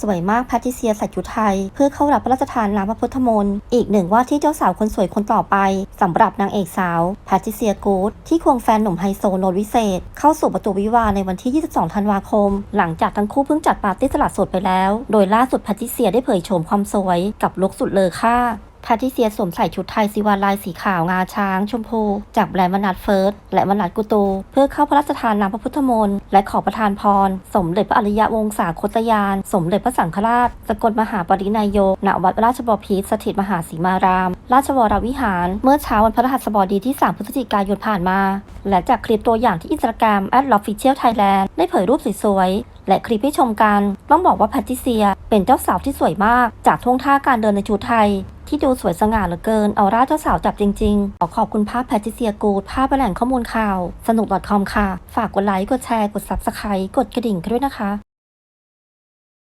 สวยมากแพทิเซียใส่ชุดไทย เพื่อเข้ารับพระราชทานน้ำพระพุทธมนต์อีกหนึ่งว่าที่เจ้าสาวคนสวยคนต่อไปสำหรับนางเอกสาวแพทิเซียกูดที่ควงแฟนหนุ่มไฮโซโนวิเศษ เข้าสู่ประตูวิวาในวันที่ 22 ธันวาคม หลังจากทั้งคู่เพิ่งจัดปาร์ตี้สลัดโสดไปแล้ว โดยล่าสุดแพทิเซียได้เผยโฉมความสวยกับลุคสุดเลอค่า แพทริเซียสวมใส่ชุดไทยซีวาลายสีขาวงาช้าง ชมพู จากแบรนด์มนัดเฟิร์สและมนัดกุโต เพื่อเข้าพระราชทานน้ำพระพุทธมนต์และขอประทานพร สมเด็จพระอริยวงศาคตยาน สมเด็จพระสังฆราช สกลมหาปรินายกณวัดราชบพิตรสถิตมหาสีมาราม ราชวรวิหาร เมื่อเช้าวันพฤหัสบดีที่ 3 พฤศจิกายนผ่านมา และจากคลิปตัวอย่างที่อินสตาแกรมแอดลอฟฟิเชียลไทยแลนด์ได้เผยรูปสวยๆและคลิปให้ชมกัน ต้องบอกว่าแพทริเซีย เป็นเจ้าสาวที่สวยมาก จากท่วงท่าการเดินในชุดไทย ที่ดูสวยสง่าเหลือเกินเอาร่าเจ้าสาวจับจริง ๆ ขอขอบคุณภาพแพทริเซียกูดภาพแหล่งข้อมูลข่าว สนุก .com ค่ะ ฝากกดไลค์ กดแชร์ กด Subscribe กดกระดิ่งกันด้วยนะคะ